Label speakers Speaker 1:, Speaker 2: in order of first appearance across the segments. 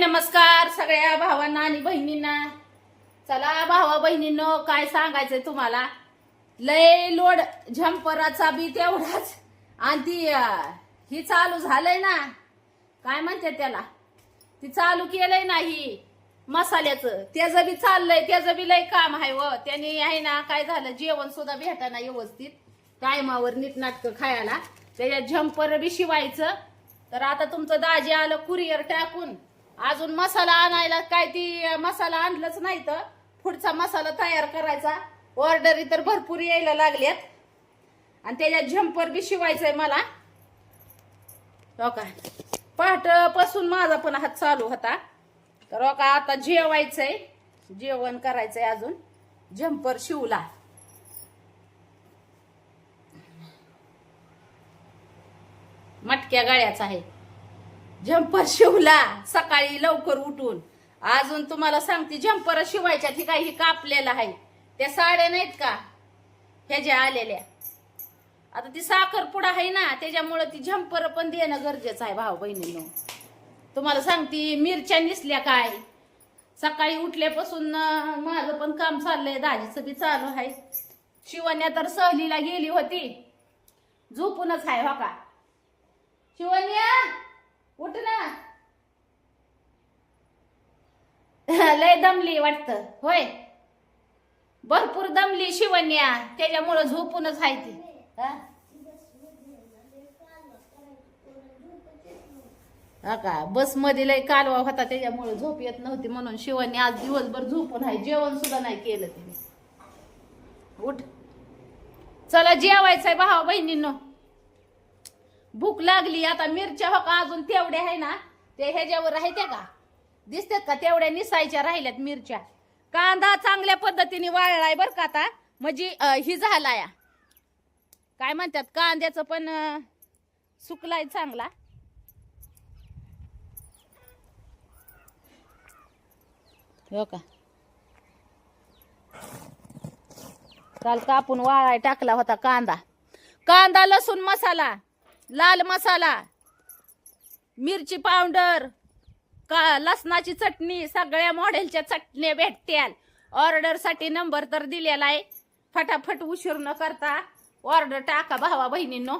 Speaker 1: नमस्कार सगळ्या भावांना आणि बहिणींना. चला भावा बहिणींनो काय सांगायचंय तुम्हाला? लय लोड झंपराचा बी तेवढाच आणि ती ही चालू झालंय ना. काय म्हणते त्याला? ती चालू केलंय ना ही मसाल्याचं. त्याचं बी चाललंय त्याचं बी लय काम आहे व. त्याने आहे ना काय झालं जेवण सुद्धा भेटाना व्यवस्थित. टायमावर नीटनाटकं खायला. त्याच्यात झंपर बी शिवायचं. तर आता तुमचं दाजी आलं कुरिअर टाकून. अजून मसाला आणायला काय ती मसाला आणलंच नाही तर पुढचा मसाला तयार करायचा. ऑर्डरी तर भरपूर यायला लागल्यात आणि त्याच्यात झंपर बी शिवायचंय मला. हो पहाटपासून माझा पण हात चालू होता. तर हो का आता जेवायचंय. जेवण करायचंय अजून. झंपर शिवला. मटक्या गाळ्याचा आहे. झंपर शिवला सकाळी लवकर उठून. अजून तुम्हाला सांगते झंपर शिवायच्या ती काही कापलेला आहे. त्या साड्या नाहीत का? ह्याच्या आलेल्या. आता ती साखरपुडा आहे ना त्याच्यामुळं ती झंपर पण देणं गरजेचं आहे भाऊ बहिणींनो. तुम्हाला सांगते मिरच्या निसल्या काय? सकाळी उठल्यापासून माझं पण काम चाललंय दाजीचं बी चालू आहे. शिवण्या तर सहलीला गेली होती. झोपूनच आहे हो का? शिवण्या! उठ ना. लय दमली वाटत. होय. भरपूर दमली शिवण्या. त्याच्यामुळं झोपूनच आहे ती. हा? का? बसमध्ये लय कालवा होता त्याच्यामुळे झोप येत नव्हती म्हणून शिवानी आज दिवसभर झोपून आहे. जेवण सुद्धा नाही केलं तिने. उठ. चला जेवायचंय भावा बहिणींनो. भूक लागली आता मिरच्या हो का अजून तेवढ्या आहे ना? ते ह्याच्यावर आहे का? दिसतात का तेवढ्या निसायच्या राहिल्यात मिरच्या? कांदा चांगल्या पद्धतीने वाळलाय बर का आता. म्हणजे ही झालाय. काय म्हणतात कांद्याचं पण सुकलाय चांगला. हो का? काल कापून वाळाय टाकला होता कांदा. कांदा लसूण मसाला. लाल मसाला मिरची पावडर का लसणाची चटणी सगळ्या मॉडेलच्या चटण्या भेटत्याल. ऑर्डरसाठी नंबर तर दिलेला आहे. फटाफट उशीर न करता ऑर्डर टाका भावा बहिणींनो.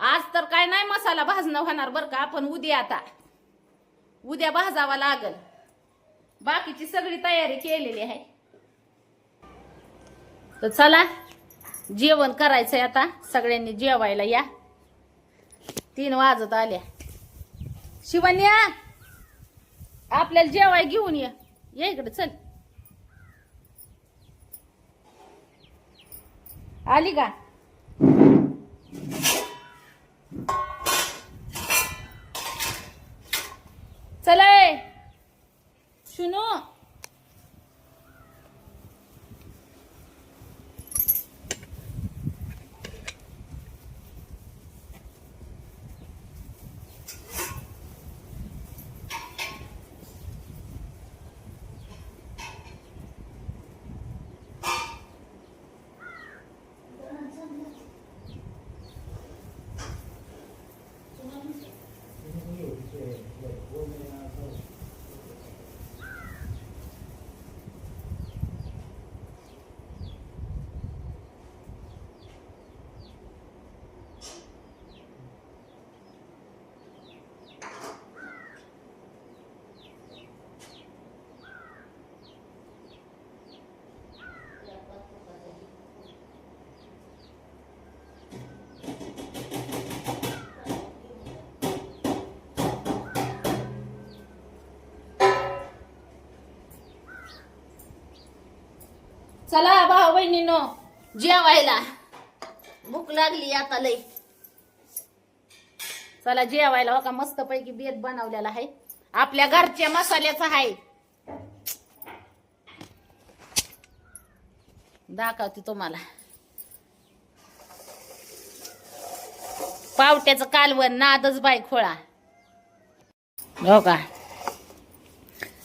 Speaker 1: आज तर काय नाही मसाला भाजणं होणार बरं का आपण उद्या आता. उद्या भाजावा लागल. बाकीची सगळी तयारी केलेली आहे. तर चला जेवण करायचंय आता. सगळ्यांनी जेवायला या. तीन वाजत आल्या. शिवन्या आपल्याला जेवाय घेऊन ये. ये इकडे चल. आली का? चला सुनो चला भाऊ बहिणीनो जेवायला. भूक लागली आता लय चला जेवायला हो का मस्त पैकी बेत बनवलेला आहे. आपल्या घरच्या मसाल्याचा आहे. दाखवते तुम्हाला. पावट्याचं कालवण नादच बाय खोळा. हो का?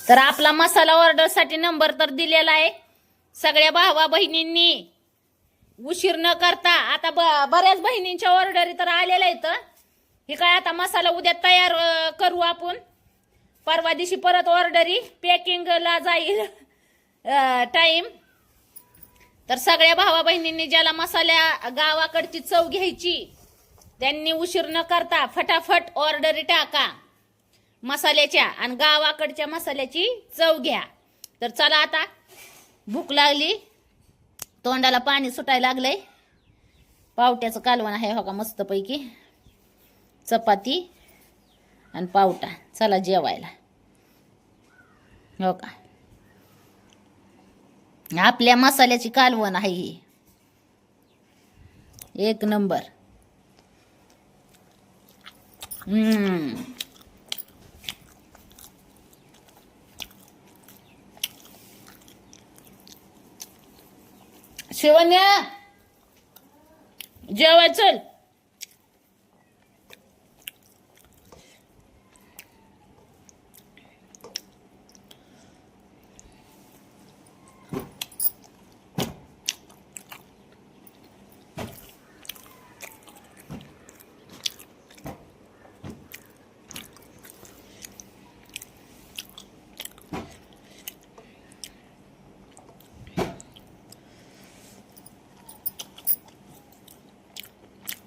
Speaker 1: तर आपला मसाला ऑर्डरसाठी नंबर तर दिलेला आहे. सगळ्या भावा बहिणींनी उशीर न करता आता ब- बऱ्याच बहिणींच्या ऑर्डरी तर आलेल्या आहेत हे काय आता मसाला उद्या तयार करू आपण? परवा दिवशी परत ऑर्डरी पॅकिंगला जाईल टाईम तर सगळ्या भावा बहिणींनी ज्याला मसाल्या गावाकडची चव घ्यायची त्यांनी उशीर न करता फटाफट ऑर्डरी टाका. मसाल्याच्या आणि गावाकडच्या मसाल्याची चव घ्या. तर चला आता भूक लागली. तोंडाला पाणी सुटायला लागलंय. पावट्याचं कालवण आहे हो का मस्तपैकी. चपाती आणि पावटा. चला जेवायला. हो का? आपल्या मसाल्याची कालवण आहे ही. एक नंबर. शिवन्या शिवण्या. जेवाय चल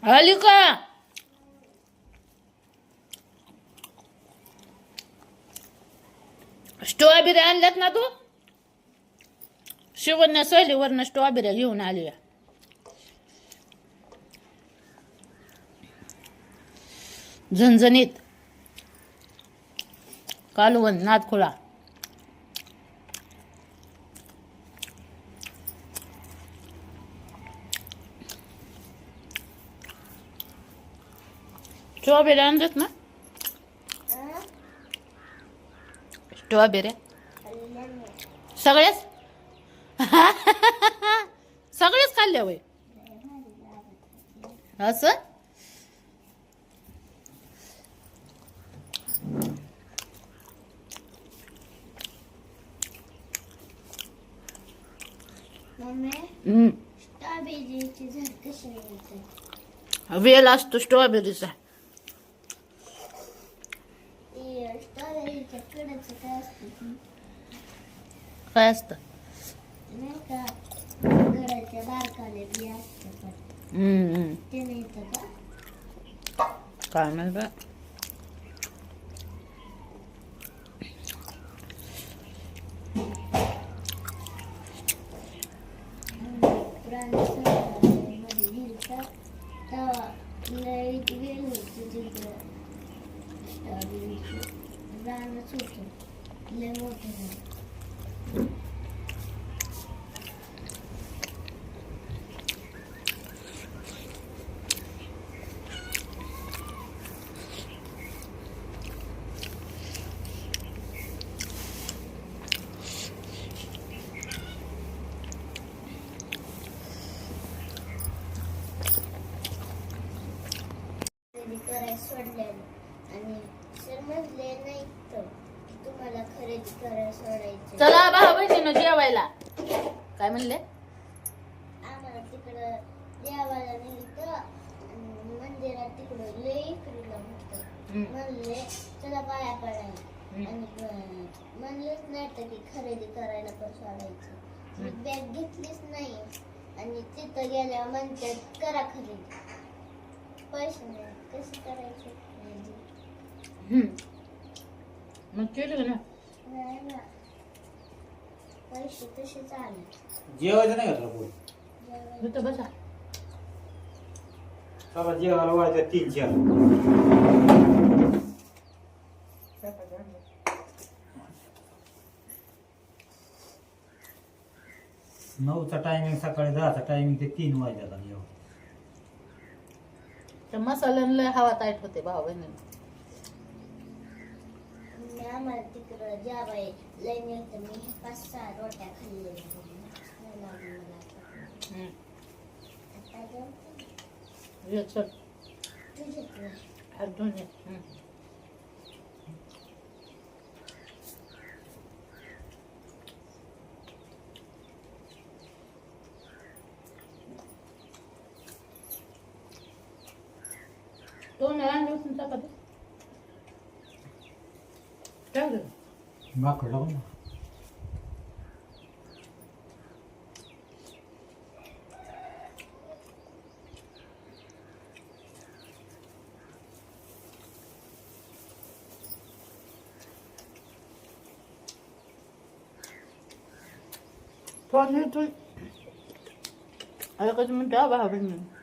Speaker 1: आली का स्ट्रॉबेरी आणल्यात ना तू? शिवण्या सहलीवरनं स्ट्रॉबेरी घेऊन आली झणझणीत. कालवण नादखुळा Cevap beri anlat mı? Cevap beri. Sakız.
Speaker 2: Sakız
Speaker 1: kallevi.
Speaker 2: Nasıl? Mami. Mm. Strawberry
Speaker 1: çizim kışın yedi.
Speaker 2: Ve last strawberry. काय असतं
Speaker 1: काय असतं
Speaker 2: नाही का घराच्या बारकाले बी असतं पण
Speaker 1: हम्म, हम्म.
Speaker 2: ते नाही येतं का
Speaker 1: काय नाही बा
Speaker 2: पुराणमध्ये गेलता तेव्हा लय वेळ होती तिकडं स्ट्रॉबेरीची रानच होतं लय मोठं झालं खरेदी करायला सोडलेलं आणि सर म्हणले नाही तर की तुम्हाला खरेदी करायला सोडायचं
Speaker 1: चला भाऊ बहिणीनं जेवायला काय म्हणले
Speaker 2: आम्हाला तिकडं देवाला नेलं आणि मंदिरात तिकडं लय
Speaker 1: हम्म.
Speaker 2: म्हणले चला पाया पडायला
Speaker 1: हम्म.
Speaker 2: आणि ब- म्हणलंच नाही तर की खरेदी करायला पण सोडायचं मी
Speaker 1: हम्म.
Speaker 2: बॅग घेतलीच नाही आणि तिथं गेल्यावर म्हणतात करा खरेदी पैसे नाही कसं करायचं खरेदी?
Speaker 1: हम्म. मग केलं ना
Speaker 2: नाही ना पैसे तसेच आले
Speaker 3: जेवायचं नाही घातलं
Speaker 2: जेवायला
Speaker 1: इथं बसा
Speaker 3: चला जेवायला व्हायचं तीन चार नऊचा टायमिंग सकाळी दहाचा टायमिंग ते तीन वाजता जेवण
Speaker 1: त्या मसाल्यांना हवा ताईट होते भाऊ बहिणीनं.
Speaker 2: मी आम्हाला तिकडं जावाय लय नेलं मी हे पाच सहा रोट्या खाल्ले मला आता.
Speaker 1: हम्म.
Speaker 2: आता जेवते.
Speaker 1: ये चल
Speaker 2: तुझ्यात
Speaker 1: 막
Speaker 3: 걸러간다. Pode
Speaker 1: tudo. Aí eu coisa muito abaixo, menino.